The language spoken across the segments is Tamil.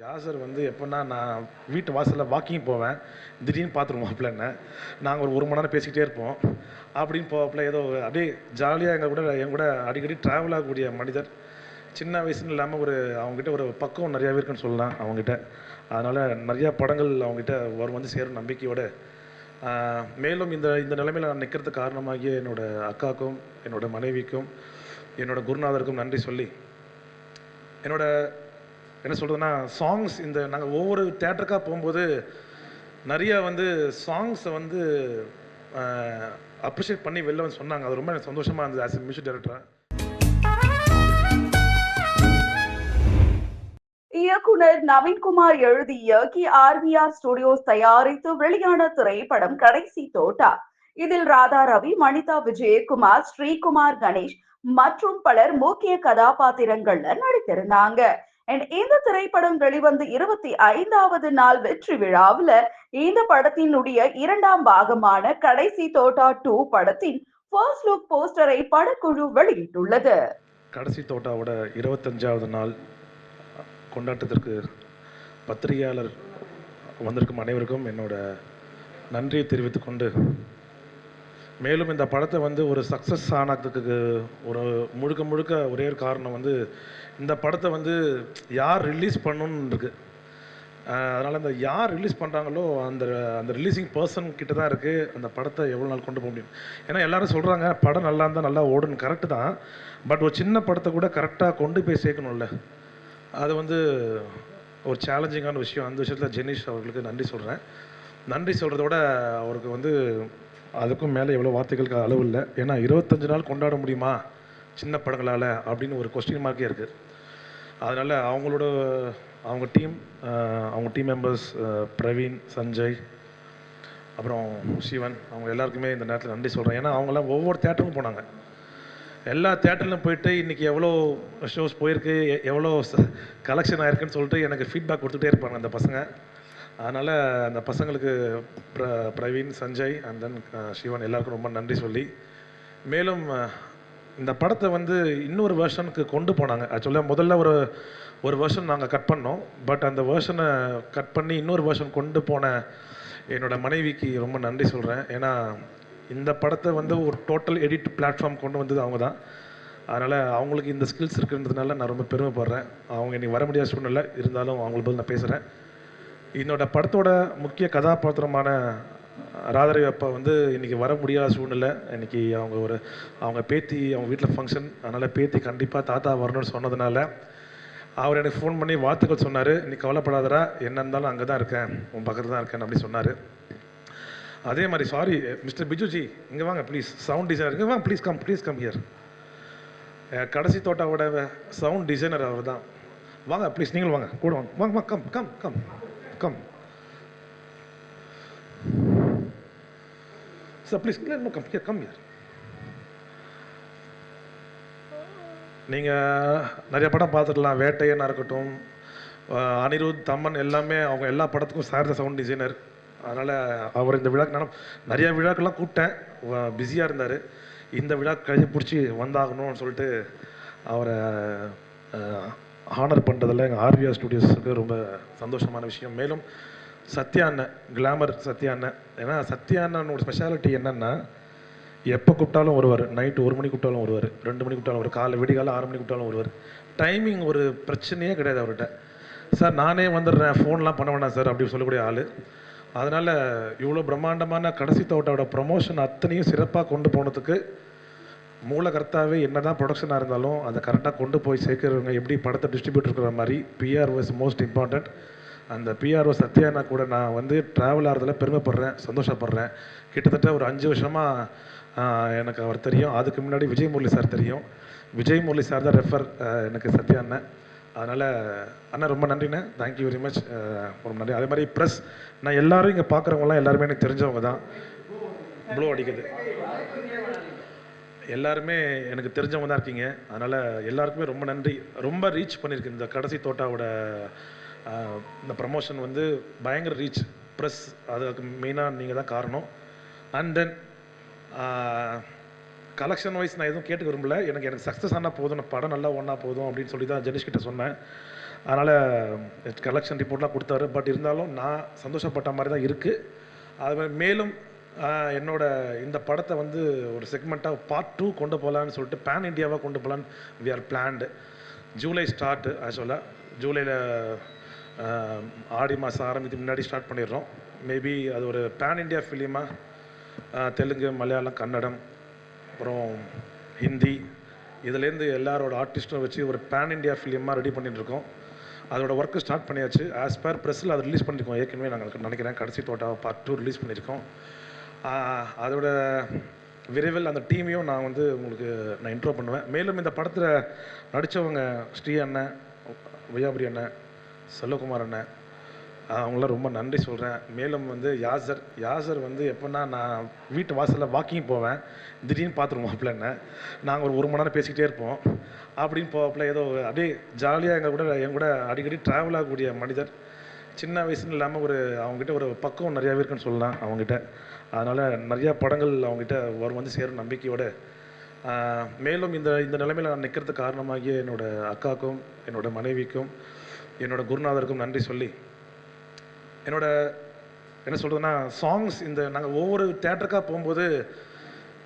யாசர் வந்து எப்போன்னா நான் வீட்டு வாசலில் வாக்கிங் போவேன். திடீர்னு பார்த்துருவோம் என்ன? நாங்கள் ஒரு ஒரு மணி நேரம் பேசிக்கிட்டே இருப்போம். அப்படின்னு போகப்பில் ஏதோ அப்படியே ஜாலியாக எங்கள் கூட என் கூட அடிக்கடி ட்ராவல் ஆகக்கூடிய மனிதர். சின்ன வயசுன்னு இல்லாமல் ஒரு அவங்ககிட்ட ஒரு பக்குவம் நிறையாவே இருக்குன்னு சொல்லலாம் அவங்ககிட்ட. அதனால் நிறையா படங்கள் அவங்ககிட்ட வரும் வந்து சேரும் நம்பிக்கையோடு. மேலும் இந்த இந்த நிலைமையில் நான் நிற்கிறதுக்கு காரணமாகிய என்னோட அக்காவுக்கும் என்னோட மனைவிக்கும் என்னோடய குருநாதருக்கும் நன்றி சொல்லி என்னோடய என்ன சொல்கிறதுன்னா சாங்ஸ் இந்த நாங்கள் ஒவ்வொரு தேட்டருக்காக போகும்போது நிறைய வந்து சாங்ஸை வந்து அப்ரிஷியேட் பண்ணி வெளில வந்து சொன்னாங்க. அது ரொம்ப எனக்கு சந்தோஷமாக இருந்தது ஆஸ் எ மியூசிக் டைரக்டராக இயக்குனர் நவீன்குமார் எழுதி இயக்கி ஆர்விஆர் ஸ்டுடியோஸ் தயாரித்து வெளியான திரைப்படம் கடைசி தோட்டா. இதில் ராதா ரவி மணிதா விஜயகுமார் ஸ்ரீகுமார் கணேஷ் மற்றும் பலர் முக்கிய கதாபாத்திரங்கள்ல நடித்திருந்தாங்க. இந்த திரைப்படம் வெளிவந்து இருபத்தி ஐந்தாவது நாள் வெற்றி விழாவில் இந்த படத்தினுடைய இரண்டாம் பாகமான கடைசி தோட்டா டூ படத்தின் ஃபர்ஸ்ட் லுக் போஸ்டரை படக்குழு வெளியிட்டுள்ளது. கடைசி தோட்டாவோட இருபத்தஞ்சாவது நாள் கொண்டாட்டத்திற்கு பத்திரிகையாளர் வந்திருக்கும் அனைவருக்கும் என்னோட நன்றியை தெரிவித்துக் கொண்டு மேலும் இந்த படத்தை வந்து ஒரு சக்ஸஸ் ஆனதுக்கு ஒரு முழுக்க முழுக்க ஒரே ஒரு காரணம் வந்து இந்த படத்தை வந்து யார் ரிலீஸ் பண்ணணும்னு இருக்குது அதனால் இந்த யார் ரிலீஸ் பண்ணுறாங்களோ அந்த அந்த ரிலீசிங் பர்சன் கிட்ட தான் இருக்குது அந்த படத்தை எவ்வளோ நாள் கொண்டு போக முடியும். ஏன்னா எல்லாரும் சொல்கிறாங்க படம் நல்லா இருந்தால் நல்லா ஓடுன்னு கரெக்டு தான். பட் ஒரு சின்ன படத்தை கூட கரெக்டாக கொண்டு போய் சேர்க்கணும்ல. அது வந்து ஒரு சேலஞ்சிங்கான விஷயம். அந்த விஷயத்தில் ஜெனிஷ் அவர்களுக்கு நன்றி சொல்கிறேன் நன்றி சொல்கிறத விட அவருக்கு வந்து அதுக்கும் மேலே எவ்வளோ வார்த்தைகளுக்கு அளவு இல்லை. ஏன்னா இருபத்தஞ்சு நாள் கொண்டாட முடியுமா? சின்ன படங்களால் அப்படின்னு ஒரு கொஸ்டின் மார்க்கே இருக்குது அதனால் அவங்களோட அவங்க டீம் அவங்க டீம் மெம்பர்ஸ் பிரவீன் சஞ்சய் அப்புறம் சிவன் அவங்க எல்லாருக்குமே இந்த நேரத்தில் நன்றி சொல்கிறேன் ஏன்னா அவங்களாம் ஒவ்வொரு தேட்டருக்கும் போனாங்க. எல்லா தேட்டர்லையும் போயிட்டு இன்றைக்கி எவ்வளோ ஷோஸ் போயிருக்கு எ- எவ்வளோ கலெக்ஷன் ஆயிருக்குன்னு சொல்லிட்டு எனக்கு ஃபீட்பேக் கொடுத்துட்டே இருப்பாங்க அந்த பசங்க. அதனால் அந்த பசங்களுக்கு பிர பிரவீன் சஞ்சய் அண்ட் தென் சிவன் எல்லாருக்கும் ரொம்ப நன்றி சொல்லி. மேலும் இந்த படத்தை வந்து இன்னொரு வெர்ஷனுக்கு கொண்டு போனாங்க. ஆக்சுவலாக முதல்ல ஒரு ஒரு வெர்ஷன் நாங்கள் கட் பண்ணோம். பட் அந்த வெர்ஷனை கட் பண்ணி இன்னொரு வெர்ஷன் கொண்டு போன என்னோட மனைவிக்கு ரொம்ப நன்றி சொல்கிறேன் ஏன்னா இந்த படத்தை வந்து ஒரு டோட்டல் எடிட் பிளாட்ஃபார்ம் கொண்டு வந்தது அவங்க தான். அதனால் அவங்களுக்கு இந்த ஸ்கில்ஸ் இருக்குன்றதுனால நான் ரொம்ப பெருமைப்படுறேன். அவங்க இன்றைக்கி வர முடியாத சூழ்நிலை இருந்தாலும் அவங்களுக்கு பதில் நான் பேசுகிறேன் என்னோடய படத்தோட முக்கிய கதாபாத்திரமான ராதரவி அப்பா வந்து இன்றைக்கி வர முடியாத சூழ்நிலை. இன்னைக்கு அவங்க ஒரு அவங்க பேத்தி அவங்க வீட்டில் ஃபங்க்ஷன் அதனால் பேத்தி கண்டிப்பாக தாத்தா வரணும்னு சொன்னதுனால அவர் எனக்கு ஃபோன் பண்ணி வாழ்த்துக்கள் சொன்னார். நீ கவலைப்படாதரா என்ன இருந்தாலும் அங்கே தான் இருக்கேன். உன் பக்கத்தில் தான் இருக்கேன் அப்படின்னு சொன்னார். அதே மாதிரி சாரி மிஸ்டர் பிஜுஜி இங்கே வாங்க ப்ளீஸ் சவுண்ட் டிசைனர் இங்கே வாங்க please come please come here கடைசி தோட்டாவோட சவுண்ட் டிசைனர் அவர் தான் வாங்க ப்ளீஸ் நீங்களும் வாங்க. கூட வாங்க. வாங்க வாங்க come come come come So please, இல்லை இன்னும் கம் ஹியர் கம் நீங்கள் நிறைய படம் பார்த்துக்கலாம் வேட்டையனாக இருக்கட்டும் அனிருத் தம்மன் எல்லாமே அவங்க எல்லா படத்துக்கும் சார் சவுண்ட் டிசைனர் அதனால் அவர் இந்த விழாக்கு நான் நிறைய விழாக்கெல்லாம் கூப்பிட்டேன். பிஸியாக இருந்தார். இந்த விழா கையை பிடிச்சி வந்தாகணும்னு சொல்லிட்டு அவரை ஹானர் பண்ணுறதுல எங்கள் ஆர்விஆர் ஸ்டுடியோஸுக்கு ரொம்ப சந்தோஷமான விஷயம். மேலும் சத்யா அண்ணன் கிளாமர் சத்யா அண்ணன் ஏன்னா சத்யா அண்ணனோட ஸ்பெஷாலிட்டி என்னென்னா எப்போ கூப்பிட்டாலும் வருவார். நைட்டு ஒரு மணிக்கு கூப்பிட்டாலும் வருவார். ரெண்டு மணிக்கு கூப்பிட்டாலும் வருவார். காலை விடிகாலம் ஆறு மணிக்கு கூப்பிட்டாலும் வருவார். டைமிங் ஒரு பிரச்சனையே கிடையாது அவர்கிட்ட. சார் நானே வந்துடுறேன். ஃபோன்லாம் பண்ண வேணாம் சார் அப்படின்னு சொல்லக்கூடிய ஆள். அதனால் இவ்வளோ பிரம்மாண்டமான கடைசி தோட்டோட ப்ரமோஷன் அத்தனையும் சிறப்பாக கொண்டு போனதுக்கு மூலகர்த்தாவே என்ன தான் ப்ரொடக்ஷனாக இருந்தாலும் அதை கரெக்டாக கொண்டு போய் சேர்க்குறவங்க எப்படி படத்தை டிஸ்ட்ரிபியூட் இருக்கிற மாதிரி பிஆர் வாஸ் மோஸ்ட் இம்பார்ட்டண்ட் அந்த பிஆர்ஓ சத்யானா கூட நான் வந்து ட்ராவல் ஆகிறதுல பெருமைப்படுறேன் சந்தோஷப்படுறேன். கிட்டத்தட்ட ஒரு அஞ்சு வருஷமாக எனக்கு அவர் தெரியும். அதுக்கு முன்னாடி விஜய் முரளி சார் தெரியும். விஜய் முரளி சார் தான் ரெஃபர் எனக்கு சத்யா அண்ணன் அதனால் அண்ணா ரொம்ப நன்றிண்ணே. தேங்க்யூ வெரி மச் ரொம்ப நன்றி. அதே மாதிரி ப்ரெஸ் நான் எல்லாரும் இங்கே பார்க்குறவங்களாம் எல்லாருமே எனக்கு தெரிஞ்சவங்க தான். ப்ளூ அடிக்குது. எல்லாருமே எனக்கு தெரிஞ்சவங்க தான் இருக்கீங்க. அதனால் எல்லாருக்குமே ரொம்ப நன்றி. ரொம்ப ரீச் பண்ணியிருக்கு இந்த கடைசி தோட்டாவோட இந்த ப்ரமோஷன் வந்து பயங்கர ரீச் ப்ரெஸ் அதுக்கு மெயினாக நீங்கள் தான் காரணம். அண்ட் தென் கலெக்ஷன் வைஸ் நான் எதுவும் கேட்டுக்க விரும்பல. எனக்கு எனக்கு சக்ஸஸ் ஆனால் போதும். நான் படம் நல்லா ஒன்றா போதும் அப்படின்னு சொல்லி தான் ஜெனிஷ் கிட்ட சொன்னேன். அதனால் கலெக்ஷன் ரிப்போர்ட்லாம் கொடுத்தாரு. பட் இருந்தாலும் நான் சந்தோஷப்பட்ட மாதிரி தான் இருக்குது அது மாதிரி மேலும் என்னோடய என்னோட இந்த படத்தை வந்து ஒரு செக்மெண்ட்டாக பார்ட் டூ கொண்டு போகலான்னு சொல்லிட்டு பேன் இண்டியாவாக கொண்டு போகலான்னு we are planned July start ஆக்சுவலாக ஜூலையில் ஆடி மாதம் ஆரம்பித்து முன்னாடி ஸ்டார்ட் பண்ணிடுறோம். மேபி அது ஒரு பேன் இண்டியா ஃபிலிமாக தெலுங்கு மலையாளம் கன்னடம் அப்புறம் ஹிந்தி. இதுலேருந்து எல்லாரோட ஆர்டிஸ்ட்டும் வச்சு ஒரு பேன் இந்தியா ஃபிலிமாக ரெடி பண்ணிட்டுருக்கோம் அதோட ஒர்க்கு ஸ்டார்ட் பண்ணியாச்சு. ஆஸ் பர் ப்ரெஸ்ஸில் அதை ரிலீஸ் பண்ணியிருக்கோம் ஏற்கனவே நாங்கள் நினைக்கிறேன். கடைசி தோட்டா பார்ட் டூ ரிலீஸ் பண்ணியிருக்கோம். அதோட விரைவில் அந்த டீமையும் நான் வந்து உங்களுக்கு நான் இன்ட்ரோ பண்ணுவேன். மேலும் இந்த படத்தில் நடித்தவங்க ஸ்ரீ அண்ணன் வையாபுரி அண்ணன் செல்வகுமார் அண்ணன். அவங்களாம் ரொம்ப நன்றி சொல்கிறேன் மேலும் வந்து யாசர் யாசர் வந்து எப்போன்னா நான் வீட்டு வாசலில் வாக்கிங் போவேன். திடீர்னு பார்த்துருவோம் என்ன? நாங்கள் ஒரு ஒரு மணி நேரம் பேசிக்கிட்டே இருப்போம். அப்படின்னு போகப்பில் ஏதோ அப்படியே ஜாலியாக எங்கள் கூட என் கூட அடிக்கடி ட்ராவல் ஆகக்கூடிய மனிதர். சின்ன வயசுன்னு இல்லாமல் ஒரு அவங்ககிட்ட ஒரு பக்குவம் நிறையாவே இருக்குன்னு சொல்லலாம் அவங்ககிட்ட. அதனால் நிறையா படங்கள் அவங்ககிட்ட வரும் வந்து சேரும் நம்பிக்கையோடு. மேலும் இந்த இந்த நிலைமையில் நான் நிற்கிறதுக்கு காரணமாகிய என்னோடய அக்காவுக்கும் என்னோட மனைவிக்கும் என்னோடய குருநாதருக்கும் நன்றி சொல்லி என்னோட என்ன சொல்கிறதுன்னா சாங்ஸ் இந்த நாங்கள் ஒவ்வொரு தேட்டருக்காக போகும்போது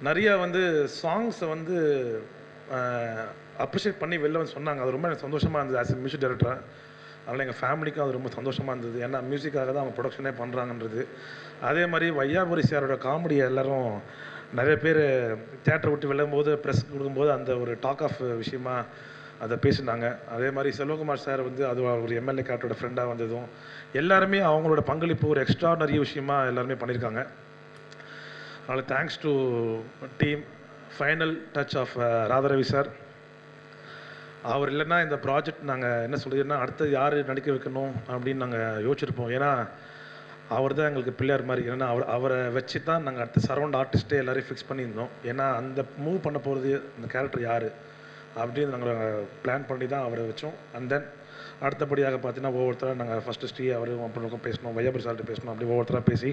நிறையா வந்து சாங்ஸை வந்து அப்ரிஷியேட் பண்ணி வெளில வந்து சொன்னாங்க. அது ரொம்ப எனக்கு சந்தோஷமாக இருந்தது ஆஸ் எ மியூசிக் டைரக்டராக அதனால் எங்கள் ஃபேமிலிக்கும் அது ரொம்ப சந்தோஷமாக இருந்தது. ஏன்னா மியூசிக்காக தான் அவங்க ப்ரொடக்ஷனே பண்ணுறாங்கன்றது அதே மாதிரி வையாபுரி சாரோட காமெடி எல்லோரும் நிறைய பேர் தேட்டரை விட்டு வெளிலும்போது ப்ரெஸ் கொடுக்கும்போது அந்த ஒரு டாக் ஆஃப் விஷயமா அதை பேசினாங்க. அதே மாதிரி செல்வகுமார் சார் வந்து அது ஒரு எம்எல்ஏ கேட்டோட ஃப்ரெண்டாக வந்ததும் எல்லாருமே அவங்களோட பங்களிப்பு ஒரு எக்ஸ்ட்ரானரி விஷயமா எல்லாருமே பண்ணியிருக்காங்க அதனால் thanks to team final touch of uh, Radharavi sir அவர் இல்லைன்னா இந்த ப்ராஜெக்ட் நாங்கள் என்ன சொல்கிறதுன்னா அடுத்தது யார் நடிக்க வைக்கணும் அப்படின்னு நாங்கள் யோசிச்சிருப்போம். ஏன்னா அவர் தான் எங்களுக்கு பிள்ளையார் மாதிரி. ஏன்னா அவர் அவரை வச்சு தான் நாங்கள் அடுத்த சரௌண்ட் ஆர்டிஸ்ட்டே எல்லோரையும் ஃபிக்ஸ் பண்ணியிருந்தோம். ஏன்னா அந்த மூவ் பண்ண போகிறது அந்த கேரக்டர் யார்? அப்படின்னு நாங்கள் பிளான் பண்ணி தான் அவரை வச்சோம். அண்ட் தென் அடுத்தபடியாக பார்த்தீங்கன்னா ஒவ்வொருத்தராக நாங்கள் ஃபஸ்ட்டு ஸ்ரீ அவரும் அப்புறம் பேசணும் வையாபுரி சார்கிட்ட பேசணும் அப்படி ஒவ்வொருத்தராக பேசி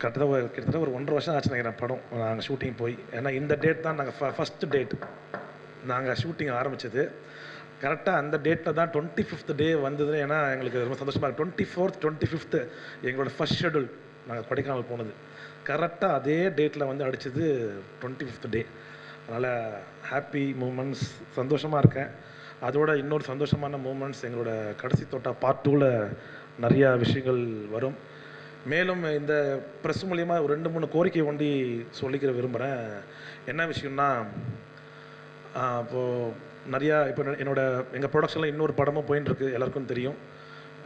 கிட்டத்தட்ட ஒரு கிட்டத்தட்ட ஒரு ஒன்றரை வருஷம் ஆச்சு நினைக்கிறேன் படம். நாங்கள் ஷூட்டிங் போய் ஏன்னா இந்த டேட் தான் நாங்கள் ஃபஸ்ட்டு டேட் நாங்கள் ஷூட்டிங் ஆரம்பித்தது கரெக்டாக அந்த டேட்டில் தான் டுவெண்ட்டி ஃபிஃப்த் டே வந்தது ஏன்னா எங்களுக்கு ரொம்ப சந்தோஷமாக இருக்குது டுவெண்ட்டி ஃபோர்த் டுவெண்ட்டி ஃபிஃப்த்து எங்களோட ஃபஸ்ட் ஷெடியூல் நாங்கள் கொடைக்கானல் போனது. கரெக்டாக அதே டேட்டில் வந்து அடித்தது டுவெண்ட்டி ஃபிஃப்த் டே அதனால் ஹாப்பி மூமெண்ட்ஸ் சந்தோஷமாக இருக்கேன். அதோட இன்னொரு சந்தோஷமான மூமெண்ட்ஸ் எங்களோட கடைசி தோட்டா பார்ட் டூவில் நிறையா விஷயங்கள் வரும். மேலும் இந்த ப்ரெஸ் மூலயமா ஒரு ரெண்டு மூணு கோரிக்கை ஒண்டி சொல்லிக்கிற விரும்புகிறேன் என்ன விஷயம்னா இப்போது நிறையா இப்போ என்னோட எங்கள் ப்ரொடக்ஷனில் இன்னொரு படமும் போயின்னு இருக்கு எல்லாருக்கும் தெரியும்.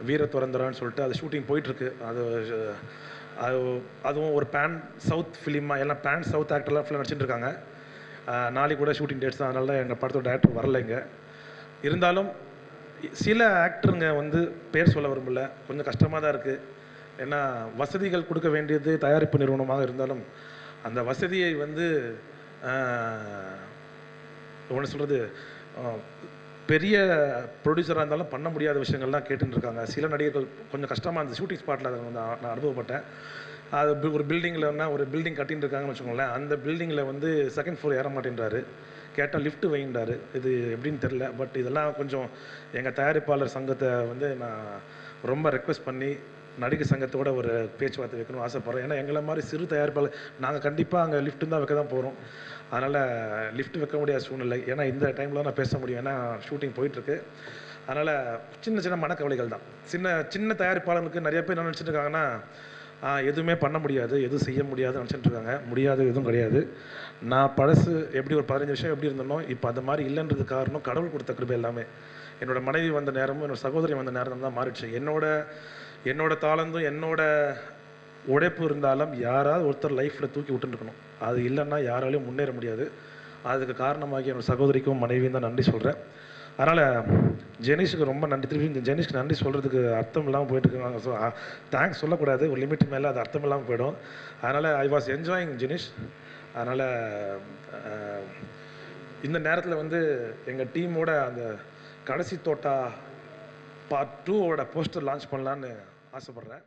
வீர துறந்தரான்னு சொல்லிட்டு அது ஷூட்டிங் போயிட்டுருக்கு அது அது அதுவும் ஒரு பேன் சவுத் ஃபிலிமாக எல்லாம் பேன் சவுத் ஆக்டர்லாம் ஃபுல்லாக நடிச்சுட்டு இருக்காங்க நாளைக்கு கூட ஷூட்டிங் டேட்ஸ் தான். அதனால தான் எங்கள் படத்தோட டேரக்டர் வரலைங்க இருந்தாலும் சில ஆக்டருங்க வந்து பேர் சொல்ல விரும்பல. கொஞ்சம் கஷ்டமாக தான் இருக்குது ஏன்னா வசதிகள் கொடுக்க வேண்டியது தயாரிப்பு நிறுவனமாக இருந்தாலும் அந்த வசதியை வந்து ஒன்று சொல்கிறது பெரிய ப்ரொடியூசராக இருந்தாலும் பண்ண முடியாத விஷயங்கள்லாம் கேட்டுருக்காங்க இருக்காங்க. சில நடிகர்கள் கொஞ்சம் கஷ்டமாக இருந்தது ஷூட்டிங் ஸ்பாட்டில் அதை வந்து நான் அனுபவப்பட்டேன். அது ஒரு பில்டிங்கில்னா ஒரு பில்டிங் கட்டின்னு இருக்காங்கன்னு வச்சுக்கோங்களேன் அந்த பில்டிங்கில் வந்து செகண்ட் ஃப்ளோர் ஏற மாட்டேன்றாரு. கேட்டால் லிஃப்ட்டு வைண்டாரு இது எப்படின்னு தெரில பட் இதெல்லாம் கொஞ்சம் எங்கள் தயாரிப்பாளர் சங்கத்தை வந்து நான் ரொம்ப ரெக்வெஸ்ட் பண்ணி நடிகர் சங்கத்தோட ஒரு பேச்சுவார்த்தை வைக்கணும்னு ஆசைப்பட்றேன். ஏன்னா எங்களை மாதிரி சிறு தயாரிப்பாளர் நாங்கள் கண்டிப்பாக அங்கே லிஃப்ட்டு தான் வைக்க தான் போகிறோம் அதனால் லிஃப்ட் வைக்க முடியாத சூழ்நிலை. ஏன்னா இந்த டைமில் நான் பேச முடியும். ஏன்னா ஷூட்டிங் போயிட்டுருக்கு. அதனால் சின்ன சின்ன மனக்கவலைகள் தான். சின்ன சின்ன தயாரிப்பாளர்களுக்கு நிறைய பேர் என்ன நினச்சிட்டு இருக்காங்கன்னா எதுவுமே பண்ண முடியாது எதுவும் செய்ய முடியாதுன்னு நினச்சிட்டு இருக்காங்க முடியாது எதுவும் கிடையாது. நான் பழசு எப்படி ஒரு பதினஞ்சு வருஷம் எப்படி இருந்தனோ இப்போ அந்த மாதிரி இல்லைன்றது காரணம் கடவுள் கொடுத்த கிருபை எல்லாமே. என்னோட மனைவி வந்த நேரமும் என்னோட சகோதரி வந்த நேரம் தான் மாறிடுச்சு. என்னோட என்னோட தாளந்தும் என்னோட உழைப்பு இருந்தாலும் யாராவது ஒருத்தர் லைஃப்பில் தூக்கி விட்டுருக்கணும் அது இல்லைன்னா யாராலையும் முன்னேற முடியாது. அதுக்கு காரணமாகி என்னோட சகோதரிக்கும் மனைவியும் தான் நன்றி சொல்கிறேன் அதனால் ஜெனிஷுக்கு ரொம்ப நன்றி. திருப்பி இந்த ஜெனிஷ்க்கு நன்றி சொல்கிறதுக்கு அர்த்தம் இல்லாமல் போயிட்டு இருக்காங்க. ஸோ தேங்க்ஸ் சொல்லக்கூடாது. ஒரு லிமிட் மேலே அது அர்த்தம் இல்லாமல் போயிடும். அதனால் ஐ வாஸ் என்ஜாயிங் ஜெனிஷ் அதனால் இந்த நேரத்தில் வந்து எங்கள் டீமோட அந்த கடைசி தோட்டா பார்ட் டூவோட போஸ்டர் லான்ச் பண்ணலான்னு ஆசைப்பட்றேன்.